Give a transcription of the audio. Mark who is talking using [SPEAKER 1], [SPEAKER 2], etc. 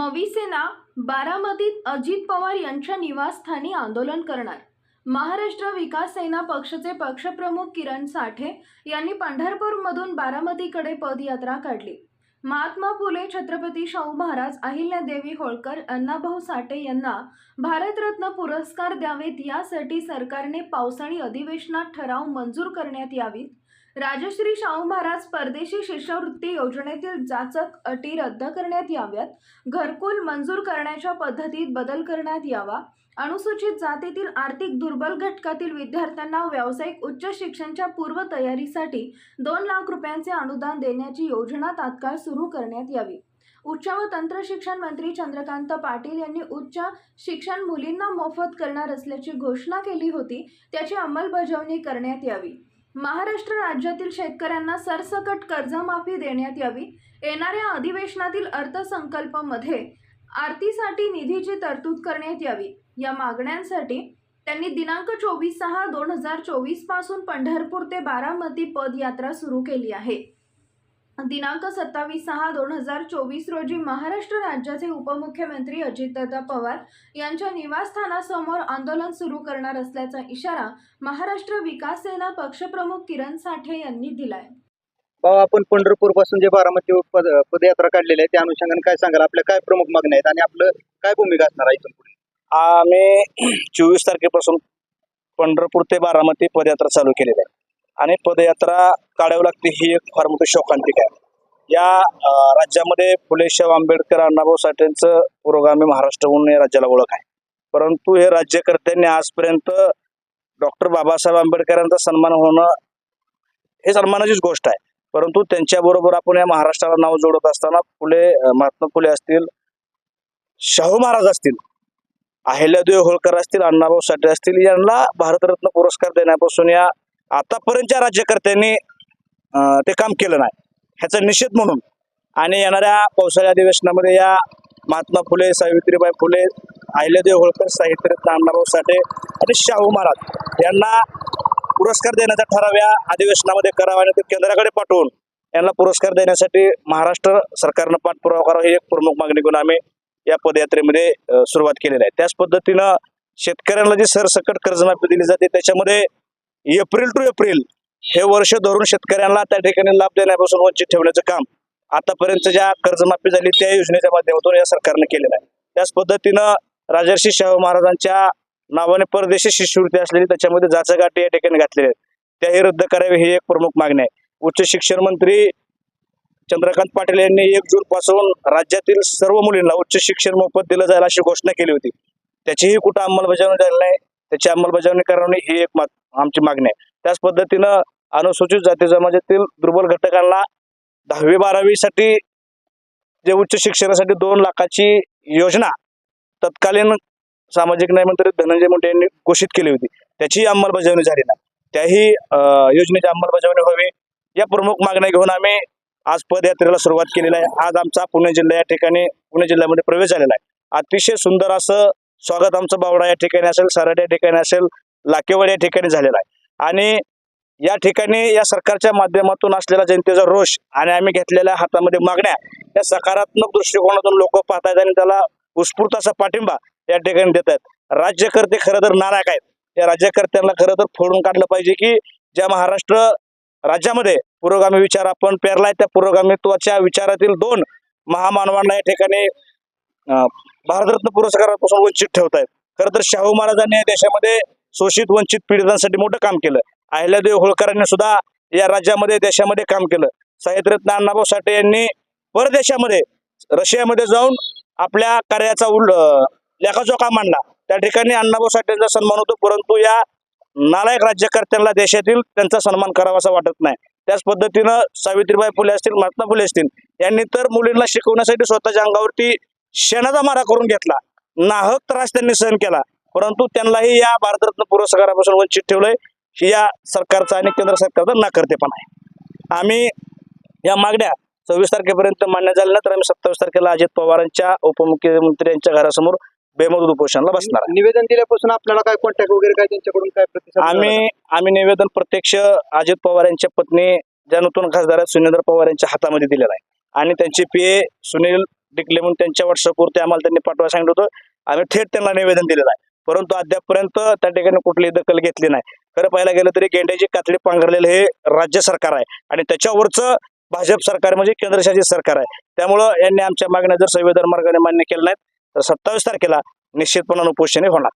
[SPEAKER 1] मविसेना बारामतीत अजित पवार यांच्या निवासस्थानी आंदोलन करणार. महाराष्ट्र विकास सेना पक्षाचे पक्षप्रमुख किरण साठे यांनी पंढरपूरमधून बारामतीकडे पदयात्रा काढली. महात्मा फुले छत्रपती शाहू महाराज अहिल्यादेवी होळकर अण्णाभाऊ साठे यांना भारतरत्न पुरस्कार द्यावेत यासाठी सरकारने पावसाळी अधिवेशनात ठराव मंजूर करण्यात यावीत. राजश्री शाहू महाराज परदेशी शिष्यवृत्ती योजनेतील जाचक अटी रद्द करण्यात याव्यात. घरकुल मंजूर करण्याच्या पद्धतीत बदल करण्यात यावा. अनुसूचित जातीतील आर्थिक दुर्बल घटकातील विद्यार्थ्यांना व्यावसायिक उच्च शिक्षणच्या पूर्वतयारीसाठी दोन लाख रुपयांचे अनुदान देण्याची योजना तात्काळ सुरू करण्यात यावी. उच्च व तंत्र शिक्षण मंत्री चंद्रकांत पाटील यांनी उच्च शिक्षण मुलींना मोफत करणार असल्याची घोषणा केली होती. त्याची अंमलबजावणी करण्यात यावी. महाराष्ट्र राज्यातील शेतकऱ्यांना सरसकट कर्जमाफी देण्यात यावी. येणाऱ्या अधिवेशनातील अर्थसंकल्पामध्ये आरतीसाठी निधीची तरतूद करण्यात यावी. या मागण्यांसाठी त्यांनी दिनांक चोवीस सहा दोन हजार चोवीसपासून पंढरपूर ते बारामती पदयात्रा सुरू केली आहे. दिनांक सत्तावीस सहा दोन हजार चोवीस रोजी महाराष्ट्र राज्याचे उपमुख्यमंत्री अजितदादा पवार यांच्या निवासस्थानासमोर आंदोलन सुरू करणार असल्याचा इशारा महाराष्ट्र विकास सेना पक्षप्रमुख किरण साठे यांनी दिलाय.
[SPEAKER 2] भाऊ आपण पंढरपूरपासून जे बारामती पद पदयात्रा काढलेली आहे त्या अनुषंगाने काय सांगाल? आपल्या काय प्रमुख मागण्या आहेत आणि आपलं काय भूमिका असणार आहे इथून पुढे?
[SPEAKER 3] आम्ही चोवीस तारखेपासून पंढरपूर ते बारामती पदयात्रा चालू केलेली आहे. आणि पदयात्रा काढावी लागते ही एक फार मोठी शोकांतिक आहे. या राज्यामध्ये फुलेशाह आंबेडकर अण्णाभाऊ साठेंचं पुरोगामी महाराष्ट्र म्हणून या राज्याला ओळख आहे. परंतु हे राज्यकर्त्यांनी आजपर्यंत डॉक्टर बाबासाहेब आंबेडकरांचा सन्मान होणं हे सन्मानाचीच गोष्ट आहे. परंतु त्यांच्याबरोबर आपण या महाराष्ट्राला नाव जोडत असताना फुले महात्मा फुले असतील शाहू महाराज असतील अहिल्यादेवी होळकर असतील अण्णाभाऊ साठे असतील यांना भारतरत्न पुरस्कार देण्यापासून या आतापर्यंतच्या राज्यकर्त्यांनी ते काम केलं नाही. ह्याचा निषेध म्हणून. आणि येणाऱ्या पावसाळी अधिवेशनामध्ये या महात्मा फुले सावित्रीबाई फुले अहिल्यादेव होळकर साहित्यरत्न अण्णाभाऊ साठे आणि शाहू महाराज यांना पुरस्कार देण्याचा ठराव या अधिवेशनामध्ये करावा आणि ते केंद्राकडे पाठवून यांना पुरस्कार देण्यासाठी महाराष्ट्र सरकारनं पाठपुरावा करावा ही एक प्रमुख मागणी घेऊन आम्ही या पदयात्रेमध्ये सुरुवात केलेली आहे. त्याच पद्धतीनं शेतकऱ्यांना जी सरसकट कर्जमाफी दिली जाते त्याच्यामध्ये एप्रिल टू एप्रिल हे वर्ष धरून शेतकऱ्यांना त्या ठिकाणी लाभ देण्यापासून वंचित ठेवण्याचं काम आतापर्यंत ज्या कर्जमाफी झाली त्या योजनेच्या माध्यमातून या सरकारनं केलेलं आहे. त्याच पद्धतीनं राजर्षी शाहू महाराजांच्या नावाने परदेशी शिष्यवृत्ती असलेली त्याच्यामध्ये जाचगाठी या ठिकाणी घातलेली आहेत. त्याही रद्द करावी ही एक प्रमुख मागणी आहे. उच्च शिक्षण मंत्री चंद्रकांत पाटील यांनी एक जून पासून राज्यातील सर्व मुलींना उच्च शिक्षण मोफत दिलं जाईल अशी घोषणा केली होती. त्याचीही कुठं अंमलबजावणी झाली नाही. त्याची अंमलबजावणी करणे ही एक आमची मागणी आहे. त्याच पद्धतीनं अनुसूचित जाती समाजातील दुर्बल घटकांना दहावी बारावीसाठी जे उच्च शिक्षणासाठी दोन लाखाची योजना तत्कालीन सामाजिक न्यायमंत्री धनंजय मुंडे यांनी घोषित केली होती. त्याची अंमलबजावणी झाली नाही. त्याही योजनेची अंमलबजावणी व्हावी या प्रमुख मागण्या घेऊन आम्ही आज पदयात्रेला सुरुवात केलेली आहे. आज आमचा पुणे जिल्हा या ठिकाणी पुणे जिल्ह्यामध्ये प्रवेश झालेला आहे. अतिशय सुंदर असं स्वागत आमचं बावडा या ठिकाणी असेल सराड या ठिकाणी असेल लाकेवाड या ठिकाणी झालेला आहे. आणि या ठिकाणी या सरकारच्या माध्यमातून असलेला जनतेचा रोष आणि आम्ही घेतलेल्या हातामध्ये मागण्या या सकारात्मक दृष्टिकोनातून लोक पाहत आहेत आणि त्याला उत्स्फूर्त असा पाठिंबा या ठिकाणी देत आहेत. राज्यकर्ते खरं तर नारायक आहेत. त्या राज्यकर्त्यांना खरं तर फोडून काढलं पाहिजे की ज्या महाराष्ट्र राज्यामध्ये पुरोगामी विचार आपण पेरलाय त्या पुरोगामित्वाच्या विचारातील दोन महामानवांना या ठिकाणी भारतरत्न पुरस्कारापासून वंचित ठेवत आहेत खरं तर शाहू महाराजांनी या देशामध्ये शोषित वंचित पीडितांसाठी मोठं काम केलं. अहिल्यादेव होळकरांनी सुद्धा या राज्यामध्ये देशामध्ये काम केलं. साहित्यरत्न अण्णाभाऊ साठे यांनी परदेशामध्ये रशियामध्ये जाऊन आपल्या कार्याचा उल लेखाजोखा मांडला त्या ठिकाणी अण्णाभाऊ साठेंचा सन्मान होतो परंतु या नालायक राज्यकर्त्यांना देशातील त्यांचा सन्मान करावा असं वाटत नाही. त्याच पद्धतीनं सावित्रीबाई फुले असतील महात्मा फुले असतील यांनी तर मुलींना शिकवण्यासाठी स्वतःच्या अंगावरती शेणाचा मारा करून घेतला. नाहक त्रास त्यांनी सहन केला. परंतु त्यांनाही या भारतरत्न पुरस्कारापासून वंचित ठेवलंय. ही या सरकारचा आणि केंद्र सरकारचा नाकर्तेपणा आहे. आम्ही या मागण्या सव्वीस तारखेपर्यंत मान्य झाल्या तर आम्ही सत्तावीस तारखेला अजित पवारांच्या उपमुख्यमंत्री यांच्या घरासमोर बेमुदत उपोषणाला बसणार.
[SPEAKER 2] निवेदन दिल्यापासून आपल्याला काय कॉन्टॅक्ट वगैरे काय त्यांच्याकडून काय प्रतिसाद?
[SPEAKER 3] आम्ही आम्ही निवेदन प्रत्यक्ष अजित पवार यांच्या पत्नी ज्या नूतन खासदार सुनेंद्र पवार यांच्या हातामध्ये दिलेलं आहे. आणि त्यांचे पी सुनील डिक्लेअर म्हणून त्यांच्या व्हॉट्सअपवरती आम्हाला त्यांनी पाठवायला सांगितलं होतं. आम्ही थेट त्यांना निवेदन दिलेलं आहे. परंतु अद्यापपर्यंत त्या ठिकाणी कुठलीही दखल घेतली नाही. खरं पाहायला गेलं तरी गेंड्याची कातडी पांघरलेलं हे राज्य सरकार आहे. आणि त्याच्यावरचं भाजप सरकार म्हणजे केंद्रशासित सरकार आहे. त्यामुळं यांनी आमच्या मागण्या जर संविधान मार्गाने मान्य केल्या नाहीत तर सत्तावीस तारखेला निश्चितपणानं उपोषणे होणार.